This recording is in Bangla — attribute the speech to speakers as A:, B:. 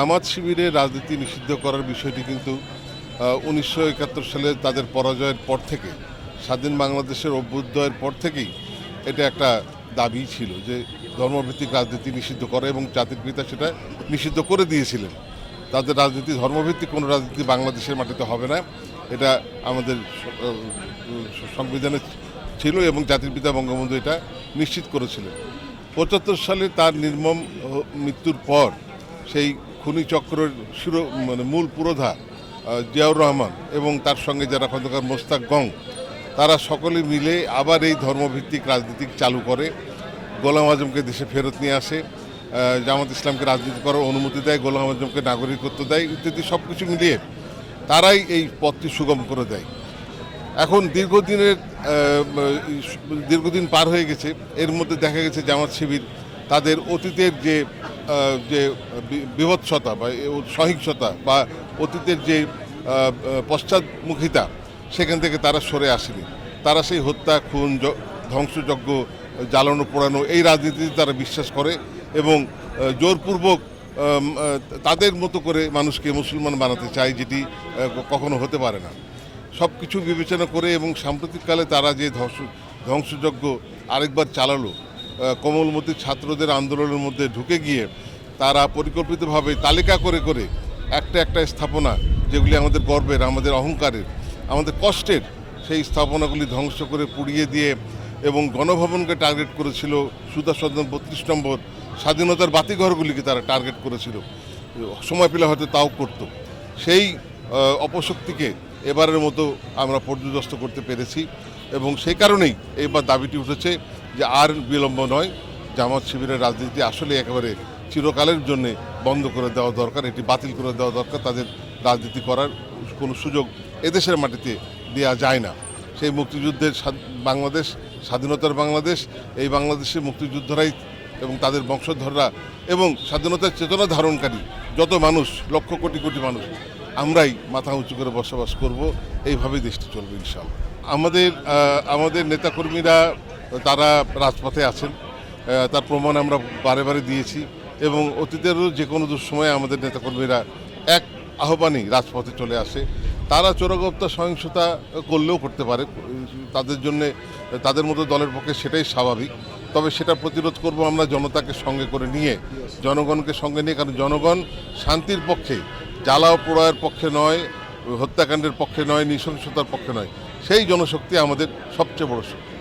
A: জামাত শিবিরের রাজনীতি নিষিদ্ধ করার বিষয়টি কিন্তু উনিশশো একাত্তর সালে তাদের পরাজয়ের পর থেকে, স্বাধীন বাংলাদেশের অভ্যুদয়ের পর থেকেই এটা একটা দাবি ছিল যে ধর্মভিত্তিক রাজনীতি নিষিদ্ধ করে এবং জাতির পিতা সেটা নিষিদ্ধ করে দিয়েছিলেন। তাদের রাজনীতি, ধর্মভিত্তিক কোনো রাজনীতি বাংলাদেশের মাটিতে হবে না। এটা আমাদের সংবিধানে ছিল এবং জাতির পিতা বঙ্গবন্ধু এটা নিশ্চিত করেছিলেন। পঁচাত্তর সালে তার নির্মম মৃত্যুর পর সেই খুনি চক্রের শিরো মানে মূল পুরোধা জিয়াউর রহমান এবং তার সঙ্গে যারা খন্দকার মোস্তাক গং, তারা সকলে মিলে আবার এই ধর্মভিত্তিক রাজনীতি চালু করে। গোলাম আজমকে দেশে ফেরত নিয়ে আসে জামাত ইসলামকে রাজনীতি করার অনুমতি দেয়, গোলাম আজমকে নাগরিকত্ব দেয়, ইত্যাদি সব কিছু মিলিয়ে তারাই এই পথটি সুগম করে দেয়। এখন দীর্ঘদিনের দীর্ঘদিন পার হয়ে গেছে, এর মধ্যে দেখা গেছে জামাত শিবির তাদের অতীতের যে যে বিভৎসতা বা সহিংসতা বা অতীতের যে পশ্চাৎমুখিতা, সেখান থেকে তারা সরে আসেনি। তারা সেই হত্যা, খুন ধ্বংসযজ্ঞ, জ্বালানো, পোড়ানো এই রাজনীতিতে তারা বিশ্বাস করে এবং জোরপূর্বক তাদের মতো করে মানুষকে মুসলমান বানাতে চায়, যেটি কখনো হতে পারে না। সব কিছু বিবেচনা করে এবং সাম্প্রতিককালে তারা যে ধ্বংস, ধ্বংসযজ্ঞ আরেকবার চালালো কোমলমতি ছাত্রদের আন্দোলনের মধ্যে ঢুকে গিয়ে তারা পরিকল্পিতভাবে তালিকা করে করে একটা একটা স্থাপনা যেগুলি আমাদের গর্বের, আমাদের অহংকারের, আমাদের কষ্টের, সেই স্থাপনাগুলি ধ্বংস করে পুড়িয়ে দিয়ে এবং গণভবনকে টার্গেট করেছিল সুদর্শন বত্রিশ নম্বর স্বাধীনতার বাতিঘরগুলিকে তারা টার্গেট করেছিল। সময় পেলে হয়তো তাও করত। সেই অপশক্তিকে এবারের মতো আমরা পর্যদস্ত করতে পেরেছি এবং সেই কারণেই এবার দাবিটি উঠেছে যে আর বিলম্ব নয়, জামাত শিবিরের রাজনীতি আসলে একেবারে চিরকালের জন্যে বন্ধ করে দেওয়া দরকার, এটি বাতিল করে দেওয়া দরকার, তাদের রাজনীতি করার কোনো সুযোগ এদেশের মাটিতে দেওয়া যায় না। সেই মুক্তিযুদ্ধের বাংলাদেশ, স্বাধীনতার বাংলাদেশ, এই বাংলাদেশের মুক্তিযোদ্ধারাই এবং তাদের বংশধররা এবং স্বাধীনতার চেতনা ধারণকারী যত মানুষ, লক্ষ কোটি কোটি মানুষ আমরাই মাথা উঁচু করে বসবাস করব, এইভাবেই দেশটি চলবে ইনশাল্লাহ আমাদের আমাদের নেতাকর্মীরা তারা রাজপথে আছেন তার প্রমাণ আমরা বারে বারে দিয়েছি এবং অতীতেরও যে কোনো দুঃসময়ে আমাদের নেতাকর্মীরা এক আহ্বানেই রাজপথে চলে আসে। তারা চোরাগপ্তা সহিংসতা করলেও করতে পারে, তাদের জন্য, তাদের মতো দলের পক্ষে সেটাই স্বাভাবিক। তবে সেটা প্রতিরোধ করব আমরা জনতাকে সঙ্গে করে নিয়ে, জনগণকে সঙ্গে নিয়ে, কারণ জনগণ শান্তির পক্ষে জ্বালাও পোড়ায়ের পক্ষে নয়, হত্যাকাণ্ডের পক্ষে নয়, নৃশংসতার পক্ষে নয়। সেই জনশক্তি আমাদের সবচেয়ে বড় শক্তি।